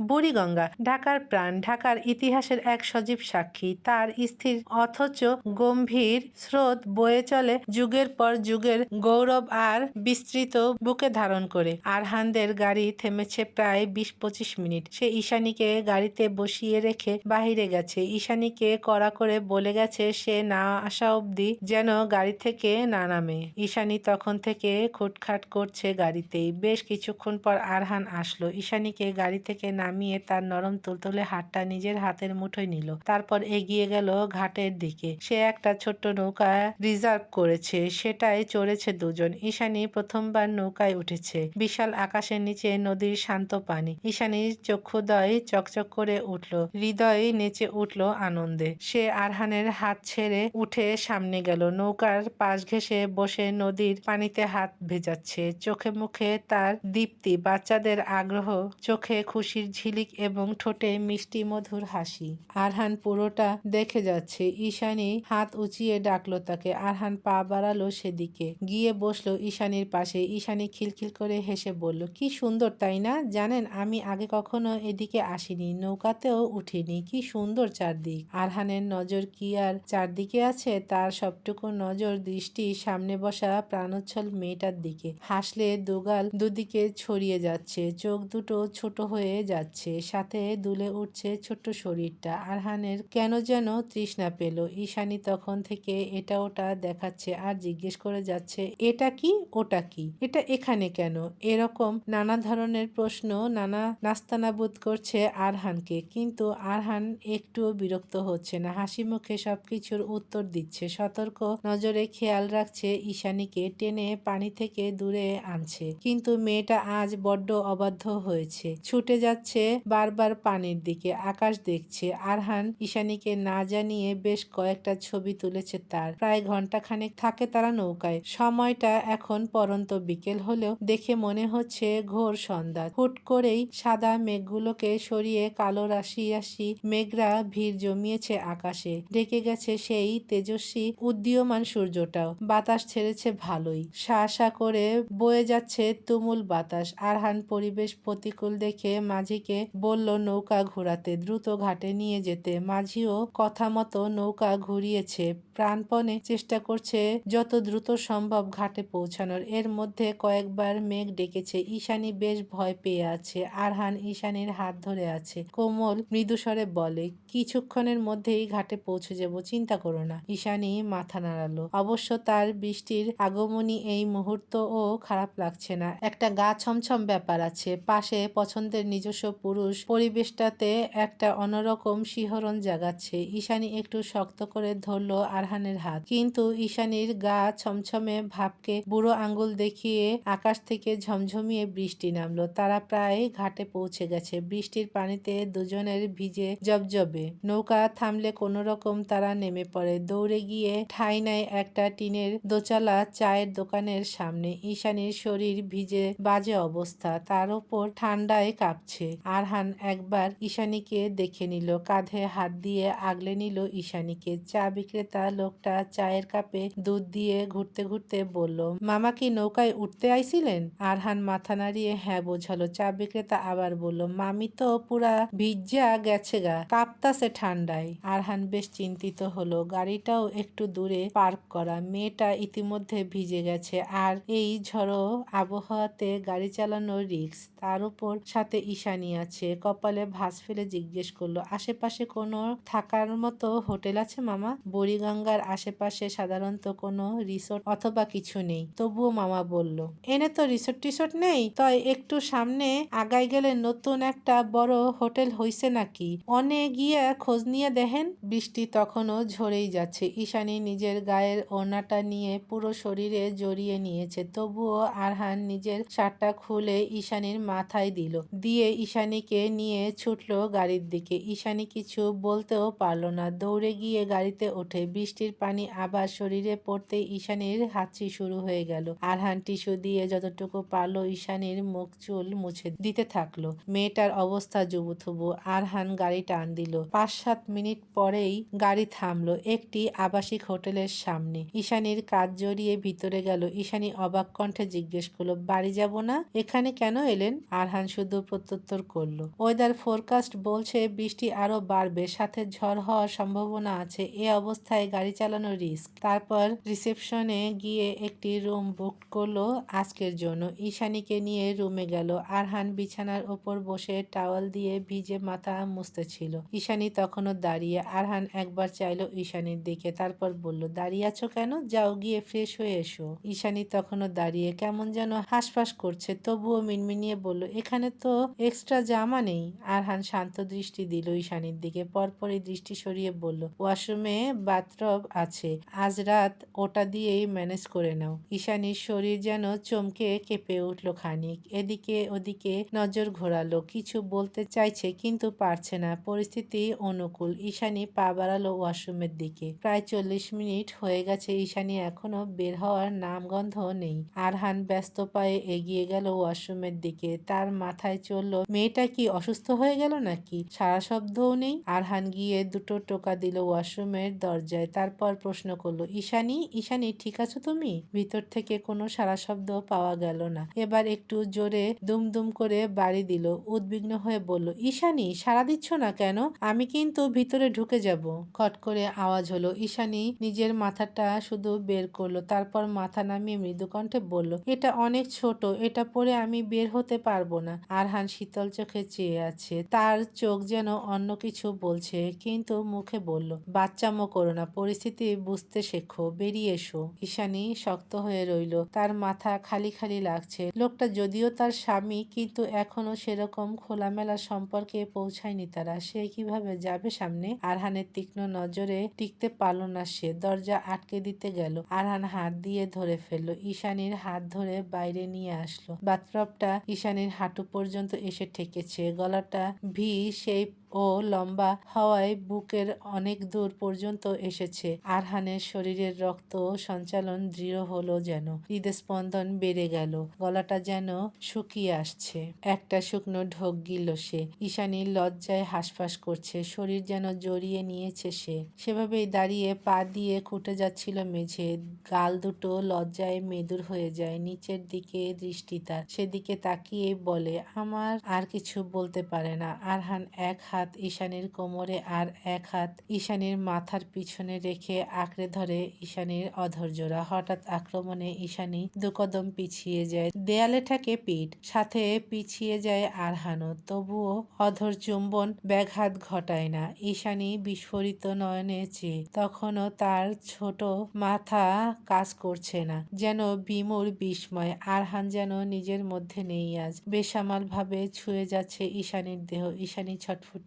বুড়িগঙ্গা, ঢাকার প্রাণ, ঢাকার ইতিহাসের এক সজীব সাক্ষী। তার স্থির অথচ গম্ভীর স্রোত বয়ে চলে যুগের পর যুগের গৌরব আর বিস্তৃত বুকে ধারণ করে। আরহানদের গাড়ি থেমেছে প্রায় বিশ পঁচিশ মিনিট। সে ঈশানীকে গাড়িতে বসিয়ে রেখে বাহিরে গেছে। ঈশানীকে কড়া করে বলে গেছে, সে না আসা অবধি যেন গাড়ি থেকে না নামে। ঈশানী তখন থেকে খুটখাট করছে গাড়িতেই। বেশ কিছুক্ষণ পর আরহান আসলো। ঈশানীকে গাড়ি থেকে নামিয়ে তার নরম তুলতুলে হাতটা নিজের হাতের মুঠোয় নিল। তারপর এগিয়ে গেল ঘাটের দিকে। সে একটা ছোট্ট নৌকা রিজার্ভ করেছে। সেটাই চড়েছে দুজন। ঈশানী প্রথমবার নৌকায় উঠেছে। বিশাল আকাশের নিচে নদীর শান্ত পানি। ঈশানীর চক্ষুদয় চকচক করে উঠল। হৃদয় নেচে উঠল আনন্দে। সে আরহানের হাত ছেড়ে উঠে সামনে গেল। নৌকার পাশ ঘেঁষে বসে নদীর পানিতে হাত ভেজাচ্ছে। চোখে মুখে তার দীপ্তি। বাচ্চাদের আগ্রহ, চোখে খুশির ঝিলিক এবং ঠোঁটে মিষ্টি মধুর হাসি। আরহান পুরোটা দেখে যাচ্ছে। ঈশানি হাত উঁচিয়ে ডাকলো তাকে। আরহান পা বাড়ালো সেদিকে। গিয়ে বসল ঈশানীর পাশে। ঈশানি খিলখিল করে হেসে বলল, কি সুন্দর, তাই না? জানেন, আমি আগে কখনো এদিকে আসিনি। নৌকাতেও উঠিনি। কি সুন্দর চারদিক। আরহানের নজর কি আর চারদিকে আছে? তার সবটুকু নজর দৃষ্টি সামনে বসা প্রাণোচ্ছল মেয়েটার দিকে। হাসলে দুগাল দুদিকে ছড়িয়ে যাচ্ছে। চোখ দুটো ছোট হয়ে যাচ্ছে। সাথে দুলে উঠছে ছোট্ট শরীরটা। আরহানের কেন যেন তৃষ্ণা পেল। ঈশানি তখন থেকে এটা ওটা দেখাচ্ছে আর জিজ্ঞেস করে যাচ্ছে, এটা কি? ওটা কি? এটা এখানে কেন? এরকম নানা ধরনের প্রশ্ন, নানা নাস্তানাবুদ করছে আরহানকে। কিন্তু আরহান একটুও বিরক্ত হচ্ছে না। হাসি মুখে সবকিছুর উত্তর দিচ্ছে। সতর্ক নজরে খেয়াল রাখছে ঈশানীকে, টেনে পানি থেকে দূরে আনছে। কিন্তু মেয়েটা আজ বড্ড অবাধ্য হয়েছে। ছুটে যাচ্ছে বারবার পানির দিকে আকাশ দেখছে। আরহান ঈশানীকে না জানিয়ে বেশ কয়েকটা ছবি তুলেছে তার। প্রায় ঘন্টাখানেক থাকে তারা নৌকায়। সময়টা এখন পরন্ত বিকেল হলেও দেখে মনে হচ্ছে ঘোর সন্ধ্যা। হুট করেই সাদা মেঘগুলোকে সরিয়ে কালো রাশি রাশি মেঘরা ভিড় জমিয়েছে আকাশে। ডেকে গেছে সেই তেজস্বী উদীয়মান সূর্যটাও। বাতাস ছেড়েছে ভালোই। সা সা করে বয়ে যাচ্ছে তুমুল বাতাস। আরহান পরিবেশ প্রতিকূল দেখে মাঝিকে বলল, নৌকা ঘোরাতে দ্রুত ঘাটে নিয়ে যেতে। মাঝিও কথা মতো নৌকা ঘুরিয়েছে। প্রাণপণে চেষ্টা করছে যত দ্রুত সম্ভব ঘাটে পৌঁছানোর। এর মধ্যে কয়েকবার মেঘ ডেকেছে। ঈশানী বেশ ভয় পেয়ে আছে। আরহান ঈশানীর হাত ধরে আছে। কোমল মৃদুস্বরে বলে, কিছুক্ষণের মধ্যেই ঘাটে পৌঁছে যাব, চিন্তা করো না। ঈশানী মাথা নাড়ালো। অবশ্য তার বৃষ্টির আগমনী এই মুহূর্ত ও খারাপ লাগছে না। একটা গা ছমছম ব্যাপার আছে। পাশে পছন্দের নিজস্ব পুরুষ পরিবেশটাতে একটা অন্যরকম শিহরণ জাগাচ্ছে। ঈশানি একটু শক্ত করে ধরলো আরহানের হাত। কিন্তু ঈশানীর গা ছমছমে ভাবকে বুড়ো আঙ্গুল দেখিয়ে আকাশ থেকে ঝমঝমিয়ে বৃষ্টি নামলো। তারা প্রায় ঘাটে পৌঁছে গেছে। বৃষ্টির পানিতে দুজনের ভিজে জবজবে। নৌকা থামলে কোনো রকম তারা নেমে পড়ে। দৌড়ে গিয়ে ঠাই নেয় একটা টিনের দোচালা চায়ের দোকানের সামনে। ঈশানীর শরীর ভিজে বাজে অবস্থা। তার উপর ঠান্ডায় কাঁপছে। আরহান একবার ঈশানীকে দেখে নিল, কাঁধে হাত দিয়ে আগলে নিল ঈশানীকে। চা বিক্রেতা লোকটা চায়ের কাপে দুধ দিয়ে ঘুরতে ঘুরতে বলল, মামা কি নৌকায় উঠতে আইছিলেন? আরহান মাথা নাড়িয়ে হ্যাঁ বোঝালো। চা বিক্রেতা আবার বলল, মামি তো পুরা ভিজা গেছে গা, কাঁপতাছে ঠান্ডায়। আরহান বেশ চিন্তিত হলো, গাড়িটাও একটু দূরে পার্ক করা। মেয়েটা ইতিমধ্যে ভিজে গেছে আর এই ঝড়ো আবহাওয়াতে গাড়ি চালানো রিক্স তার উপর সাথে ঈশানী আছে, কপালে ভাঁজ ফেলে জিজ্ঞেস করল, আশেপাশে কোনো থাকার মতো হোটেল আছে মামা? বুড়িগঙ্গার আশেপাশে সাধারণত কোনো রিসোর্ট অথবা কিছু নেই। তবুও মামা বলল, এনে তো রিসোর্ট টিসোর্ট নেই তয় একটু সামনে আগাই গেলে নতুন একটা বড় হোটেল হইছে নাকি? অনে গিয়ে খোঁজ নিয়ে দেখেন। বৃষ্টি তখনও ঝরেই যাচ্ছে, ঈশানী নিজের গায়ের ওনাটা নিয়ে পুরো শরীরে জড়িয়ে নিয়েছে, তবুও আরহান নিজের শার্টটা খুলে ঈশানীর মাথায় দিল, দিয়ে ঈশানীকে নিয়ে ছুটলো গাড়ির দিকে। ঈশানী কিছু বলতেও পারল না। দৌড়ে গিয়ে গাড়িতে ওঠে। বৃষ্টির পানি আবার শরীরে পড়তে ঈশানীর হাঁচি শুরু হয়ে গেল। আরহান টিস্যু দিয়ে যতটুকু পারল ঈশানীর মুখ চুল মুছে দিতে থাকল। মেয়েটার অবস্থা জুবুথুবু আরহান গাড়ি টান দিল। পাঁচ সাত মিনিট পরেই গাড়ি থামলো একটি আবাসিক হোটেলের সামনে। ঈশানীর কাজ জড়িয়ে ভিতরে গেল। ঈশানী অবাক কণ্ঠে জিজ্ঞেস করল, বাড়ি যাব না? এখানে কেন এলেন? আরহান শুধু প্রত্যুত্তর করল। ওয়েদার ফোরকাস্ট বলছে বৃষ্টি আরও বাড়বে, সাথে ঝড় হওয়ার সম্ভাবনা আছে। এ অবস্থায় গাড়ি চালানো রিস্ক। তারপর রিসেপশনে গিয়ে একটি রুম বুক করল আজকের জন্য। ঈশানীকে নিয়ে রুমে গেল। আরহান বিছানার ওপর বসে টাওয়াল দিয়ে ভিজে মাথা মুছতে ছিল ঈশানী তখনও দাঁড়িয়ে। আরহান একবার চাইলো ঈশানীর দিকে, তারপর বলল, দাঁড়িয়ে আছো কেন? যাও গিয়ে ফ্রেশ হয়ে এসো। ঈশানী তখনও দাঁড়িয়ে কেমন যেন হাসফাস করছে, তবুও মিনমিনিয়ে বলল, এখানে তো এক্সট্রা জামা নেই। আরহান শান্ত দৃষ্টি দিল ঈশানীর দিকে। পরপরই দৃষ্টি সরিয়ে বলল, ওয়াশরুমে বাথটব আছে। আজ রাত ওটা দিয়েই ম্যানেজ করে নাও। ঈশানীর শরীর যেন চমকে কেঁপে উঠল খানিক। এদিকে ওদিকে নজর ঘোরালো। কিছু বলতে চাইছে কিন্তু পারছে না। পরিস্থিতি অনুকূল। ঈশানী পা বাড়ালো ওয়াশরুমের দিকে। প্রায় চল্লিশ মিনিট হয়ে গেছে ঈশানী এখনও বের হওয়ার নামগন্ধ নেই। আরহান ব্যস্ত পায়ে এগিয়ে গেল ওয়াশরুমের দিকে। তার মাথায় চলল মেয়েটা কি অসুস্থ হয়ে গেল নাকি? সারা শব্দও নেই। আরহান গিয়ে দুটো টোকা দিল ওয়াশরুমের দরজায়, তারপর প্রশ্ন করল, ঈশানী, ঈশানি, ঠিক আছো তুমি? ভিতর থেকে কোনো সারা শব্দ পাওয়া গেল না। এবার একটু জোরে দুমদুম করে বাড়ি দিল, উদ্বিগ্ন হয়ে বলল, ঈশানি সারা দিচ্ছ না কেন? আমি কিন্তু ভিতরে ঢুকে যাব। খট করে আওয়াজ হলো, ঈশানি নিজের মাথাটা শুধু বের করল, তারপর মাথা নামিয়ে মৃদু কণ্ঠে বলল, এটা অনেক ছোট, এটা পরে আমি বের হতে পারব না। আরহান শীতল চোখে চেয়ে আছে। তার চোখ যেন অন্য কিছু বলছে, কিন্তু মুখে বলল, বাচ্চামো করো না, পরিস্থিতি বুঝতে শেখো, বেরিয়ে এসো। ঈশানী শক্ত হয়ে রইল, তার মাথা খালি খালি লাগছে। লোকটা যদিও তার স্বামী, কিন্তু এখনও সেরকম খোলামেলা সম্পর্কে পৌঁছায়নি তারা। সে কীভাবে যাবে সামনে? আরহানের তীক্ষ্ণ নজরে টিকতে পারল না সে। দরজা আটকে দিতে গেল। আরহান হাত দিয়ে ধরে ফেলল। ঈশানীর হাত ধরে বাইরে নিয়ে আসলো। বাথটবটা ঈশানীর হাঁটু পর্যন্ত এসে ঠেকেছে গলাটা ভি সেই ও লম্বা হওয়ায় বুকের অনেক দূর পর্যন্ত এসেছে। আরহানের শরীরের রক্ত সঞ্চালন দৃঢ় হলো যেন। হৃদস্পন্দন বেড়ে গেল। গলাটা যেন শুকিয়ে আসছে। একটা শুকনো ঢোক গিল সে। ঈশানীর লজ্জায় হাসফাস করছে। শরীর যেন জড়িয়ে নিয়েছে সে। সেভাবেই দাঁড়িয়ে পা দিয়ে খুঁটে যাচ্ছিল মেঝে। গাল দুটো লজ্জায় মেদুর হয়ে যায়। নিচের দিকে দৃষ্টি তার। সেদিকে তাকিয়ে বলে, আমার আর কিছু বলতে পারে না। আরহান এক হাত ঈশানীর কোমরে আর এক হাত ঈশানীর মাথার পিছনে রেখে আঁকড়ে ধরে ঈশানীর অধৈর্যরা। হঠাৎ আক্রমণে ঈশানী দুকদম পিছিয়ে যায়। দেয়ালে ঠেকে পিঠ, সাথে পিছিয়ে যায় আরহানও তবুও অধর চুম্বন ব্যাঘাত ঘটায় না। ঈশানী বিস্ফোরিত নয়নে চেয়ে, তখনও তার ছোট মাথা কাজ করছে না, যেন বিমূর বিস্ময়। আরহান যেন নিজের মধ্যে নেই আজ। বেসামাল ভাবে ছুঁয়ে যাচ্ছে ঈশানীর দেহ। ঈশানী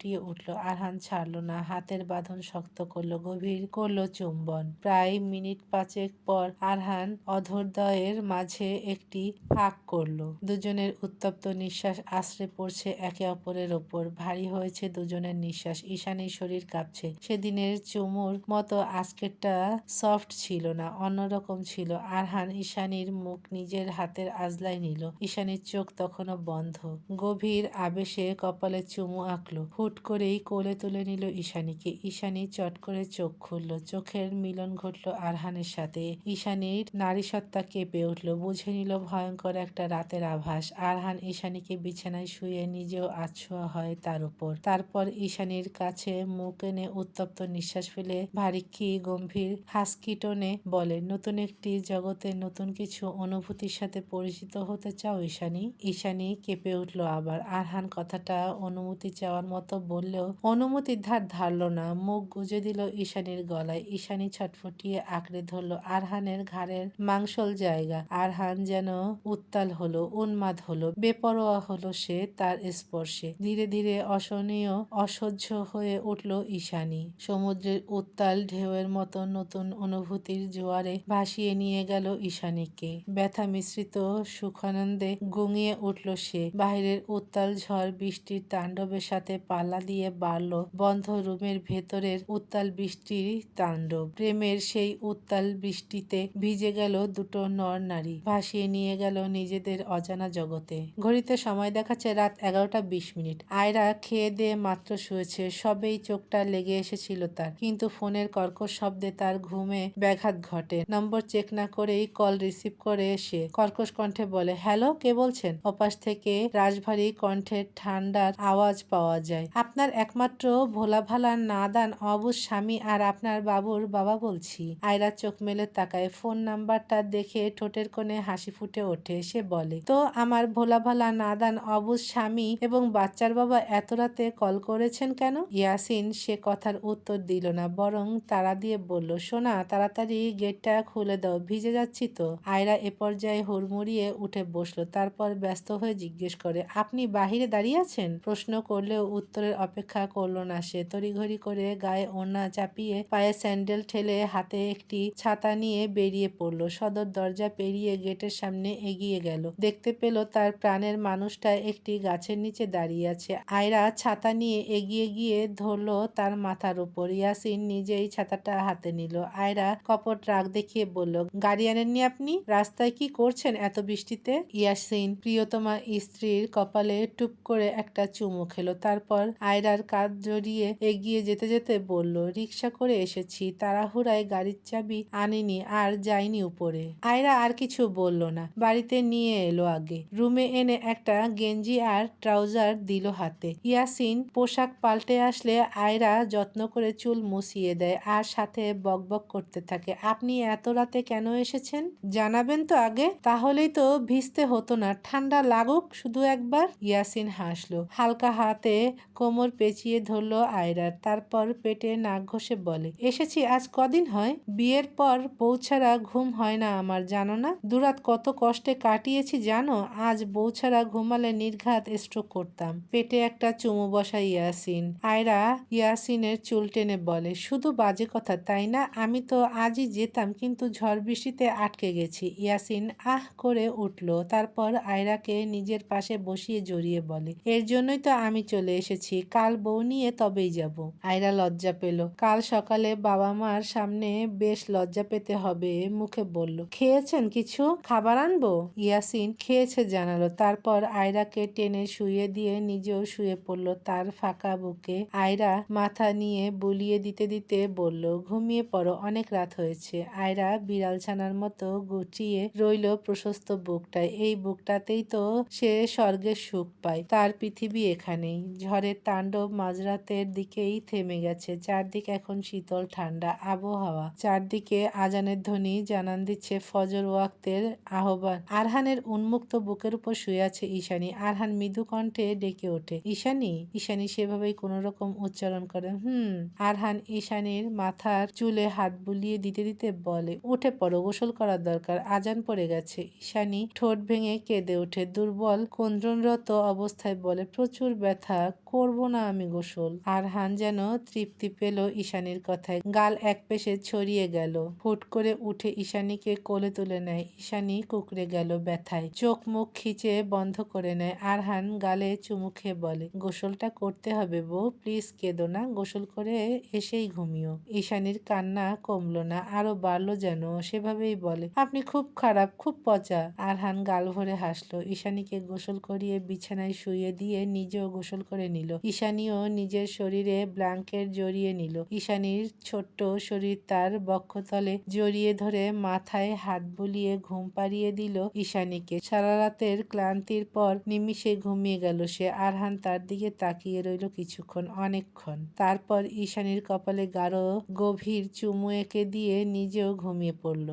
ছটফটিয়ে উঠল আরহান ছাড়লো না, হাতের বাঁধন শক্ত করল, গভীর করল চুম্বন। প্রায় মিনিট পাঁচেক পর আরহান অধরদয়ের মাঝে একটি ফাঁক করল। দুজনের উত্তপ্ত নিঃশ্বাস আশ্রে পড়ছে একে অপরের ওপর। ভারী হয়েছে দুজনের নিঃশ্বাস, ঈশানের শরীর কাঁপছে। সেদিনের চুমুর মতো আজকেরটা সফট ছিল না, অন্যরকম ছিল। আরহান ঈশানীর মুখ নিজের হাতের আজলাই নিল। ঈশানীর চোখ তখনও বন্ধ। গভীর আবেশে কপালে চুমু আঁকলো। হুট করেই কোলে তুলে নিল ঈশানীকে। ঈশানী চট করে চোখ খুলল। চোখের মিলন ঘটল আরহানের সাথে। ঈশানীর নারী সত্তা কেঁপে উঠল। বুঝে নিল ভয়ঙ্কর একটা রাতের আভাস। আরহান ঈশানীকে বিছানায় শুয়ে নিজেও আছোয়া হয় তার উপর। তারপর ঈশানীর কাছে মুখ এনে উত্তপ্ত নিঃশ্বাস ফেলে ভারিক্ষি গম্ভীর হাসকিটনে বলে, নতুন একটি জগতে নতুন কিছু অনুভূতির সাথে পরিচিত হতে চাও ঈশানী? ঈশানী কেঁপে উঠল আবার। আরহান কথাটা অনুমতি চাওয়ার মতো বললেও অনুমতির ধার ধারল না। মুখ গুজে দিল ঈশানীর গলায়। ঈশানী ছটফটিয়ে আঁকড়ে ধরল আরহানের ঘাড়ের মাংসল জায়গা। আরহান যেন উত্তাল হলো, উন্মাদ হলো, বেপরোয়া হলো সে তার স্পর্শে। ধীরে ধীরে অসহনীয়, অসহ্য হয়ে উঠল ঈশানী। সমুদ্রের উত্তাল ঢেউয়ের মতো নতুন অনুভূতির জোয়ারে ভাসিয়ে নিয়ে গেল ঈশানীকে। ব্যথা মিশ্রিত সুখানন্দে গুঙিয়ে উঠল সে। বাহিরের উত্তাল ঝড়, বৃষ্টির তাণ্ডবের সাথে পাল্লা জানালা দিয়ে বাড়ল। বন্ধ রুমের ভেতরের উত্তাল বৃষ্টির তাণ্ডব। প্রেমের সেই উত্তাল বৃষ্টিতে ভিজে গেল দুটো নর নারী। ভাসিয়ে নিয়ে গেল নিজেদের অজানা জগতে। ঘড়িতে সময় দেখাচ্ছে রাত এগারোটা বিশ মিনিট। আয়রা খেয়ে দিয়ে মাত্র শুয়েছে। সবেই চোখটা লেগে এসেছিল তার। কিন্তু ফোনের কর্কশ শব্দে তার ঘুমে ব্যাঘাত ঘটে। নম্বর চেক না করেই কল রিসিভ করে এসে কর্কশ কণ্ঠে বলে, হ্যালো, কে বলছেন? ওপাশ থেকে রাজভারী কণ্ঠের ঠান্ডার আওয়াজ পাওয়া যায়। আপনার একমাত্র ভোলা ভালা নাদান অবুজ স্বামী আর আপনার বাবুর বাবা বলছি। আয়রা চোখ মেলে তাকায়, ফোন নাম্বারটা দেখে ঠোঁটের কোণে হাসি ফুটে ওঠে, সে বলে, তো আমার ভোলা ভালা নাদান অবুজ স্বামী এবং বাচ্চার বাবা এত রাতে কল করেছেন কেন? ইয়াসিন সে কথার উত্তর দিল না, বরং তারা দিয়ে বলল, সোনা, তাড়াতাড়ি গেটটা খুলে দাও, ভিজে যাচ্ছি তো। আয়রা এ পর্যায়ে হুড়মুড়িয়ে উঠে বসল, তারপর ব্যস্ত হয়ে জিজ্ঞেস করে, আপনি বাহিরে দাঁড়িয়ে আছেন? প্রশ্ন করলেও উত্তরের অপেক্ষা করল না সে। তড়িঘড়ি করে গায়ে ওনা চাপিয়ে পায়ে স্যান্ডেল ঠেলে হাতে একটি ছাতা নিয়ে বেরিয়ে পড়ল। সদর দরজা পেরিয়ে গেটের সামনে এগিয়ে গেল। দেখতে পেল তার প্রাণের মানুষটা একটি গাছের নিচে দাঁড়িয়ে আছে। আয়রা ছাতা নিয়ে এগিয়ে গিয়ে ধরলো তার মাথার উপর। ইয়াসিন নিজেই ছাতাটা হাতে নিল। আয়রা কপট রাগ দেখিয়ে বলল, গাড়ি আনেননি আপনি? রাস্তায় কি করছেন এত বৃষ্টিতে? ইয়াসিন প্রিয়তমা স্ত্রীর কপালে টুপ করে একটা চুমু খেলো। তারপর আয়রার কাঁধ জড়িয়ে এগিয়ে যেতে যেতে বলল রিক্সা করে এসেছি, তাড়াহুড়ায় গাড়ির চাবি আনিনি, আর যাইনি উপরে। আয়রা আর কিছু বলল না, বাড়িতে নিয়ে এলো আগে। রুমে এনে একটা গেঞ্জি আর ট্রাউজার দিল হাতে। ইয়াসিন পোশাক পাল্টে আসলে আয়রা যত্ন করে চুল মুছিয়ে দেয় আর সাথে বকবক করতে থাকে। আপনি এত রাতে কেন এসেছেন? জানাবেন তো আগে, তাহলেই তো ভিজতে হতো না। ঠান্ডা লাগুক শুধু একবার? ইয়াসিন হাসলো। হালকা হাতে কোমর পেঁচিয়ে ধরলো আয়রার। তারপর পেটে নাক ঘষে বলে, এসেছি, আজ কদিন হয়? বিয়ের পর বউ ছাড়া ঘুম হয় না আমার, জানো না? দুরাত কত কষ্টে কাটিয়েছি, জানো? আজ বউ ছাড়া ঘুমালে নির্ঘাত স্ট্রোক করতাম। পেটে একটা চুমু বসা ইয়াসিন। আয়রা ইয়াসিনের চুল টেনে বলে, শুধু বাজে কথা, তাই না? আমি তো আজই যেতাম, কিন্তু ঝড় বৃষ্টিতে আটকে গেছি। ইয়াসিন আহ করে উঠল। তারপর আয়রাকে নিজের পাশে বসিয়ে জড়িয়ে বলে, এর জন্যই তো আমি চলে এসেছি। কাল বউ নিয়ে তবেই যাব। আয়রা লজ্জা পেল। কাল সকালে বাবা মার সামনে বেশ লজ্জা পেতে হবে মুখে বলল। খেয়েছেন কিছু? খাবার আনব? ইয়াসিন খেয়েছে জানালো। তারপর আয়রাকে টেনে শুয়ে দিয়ে নিজেও শুয়ে পড়ল তার ফাঁকা বুকে। আয়রা মাথা নিয়ে বুলিয়ে দিতে দিতে বলল, ঘুমিয়ে পড়ো, অনেক রাত হয়েছে। আয়রা বিড়াল ছানার মতো গুটিয়ে রইল প্রশস্ত বুকটায়। এই বুকটাতেই তো সে স্বর্গের সুখ পায়। তার পৃথিবী এখানেই। ঝড়ের তাণ্ডব মাঝরাতের দিকেই থেমে গেছে। চারদিক এখন শীতল ঠান্ডা আবহাওয়া। চারদিকে আজানের ধ্বনি জানান দিচ্ছে ফজর ওয়াক্তের আহ্বান। আরহানের উন্মুক্ত বুকের উপর শুয়ে আছে ঈশানী। আরহান মৃদু কণ্ঠে ডেকে ওঠে, ঈশানী ঈশানী সেভাবেই কোনো রকম উচ্চারণ করে? হুম। আরহান ঈশানীর মাথার চুলে হাত বুলিয়ে দিতে দিতে বলে, উঠে পড়ো, গোসল করার দরকার, আজান পড়ে গেছে। ঈশানী ঠোঁট ভেঙে কেঁদে ওঠে, দুর্বল কন্দ্রনরত অবস্থায় বলে, প্রচুর ব্যথা করব না আমি গোসল। আরহান যেন তৃপ্তি পেল ঈশানীর কথায়। গাল এক পেশে ছড়িয়ে গেল। ফুট করে উঠে ঈশানীকে কোলে তুলে নেয়। ঈশানী কুকড়ে গেল ব্যথায়। চোখ মুখ খিচে বন্ধ করে নেয়। আরহান গালে চুমু খেয়ে বলে, গোসলটা করতে হবে বউ, প্লিজ কেঁদো না। গোসল করে এসেই ঘুমিও। ঈশানীর কান্না কমলো না, আরও বাড়লো যেন। সেভাবেই বলে, আপনি খুব খারাপ, খুব পচা। আরহান গাল ভরে হাসলো। ঈশানীকে গোসল করিয়ে বিছানায় শুয়ে দিয়ে নিজেও গোসল করে নিল। ঈশানীও নিজের শরীরে ব্ল্যাঙ্কেট জড়িয়ে নিল। ঈশানীর ছোট্ট শরীর তার বক্ষতলে জড়িয়ে ধরে মাথায় হাত বুলিয়ে ঘুম পাড়িয়ে দিল ঈশানীকে। সারা রাতের ক্লান্তির পর নিমিষে ঘুমিয়ে গেল সে। আরহান তার দিকে তাকিয়ে রইল কিছুক্ষণ, অনেকক্ষণ। তারপর ঈশানীর কপালে গাঢ় গভীর চুমু এঁকে দিয়ে নিজেও ঘুমিয়ে পড়ল।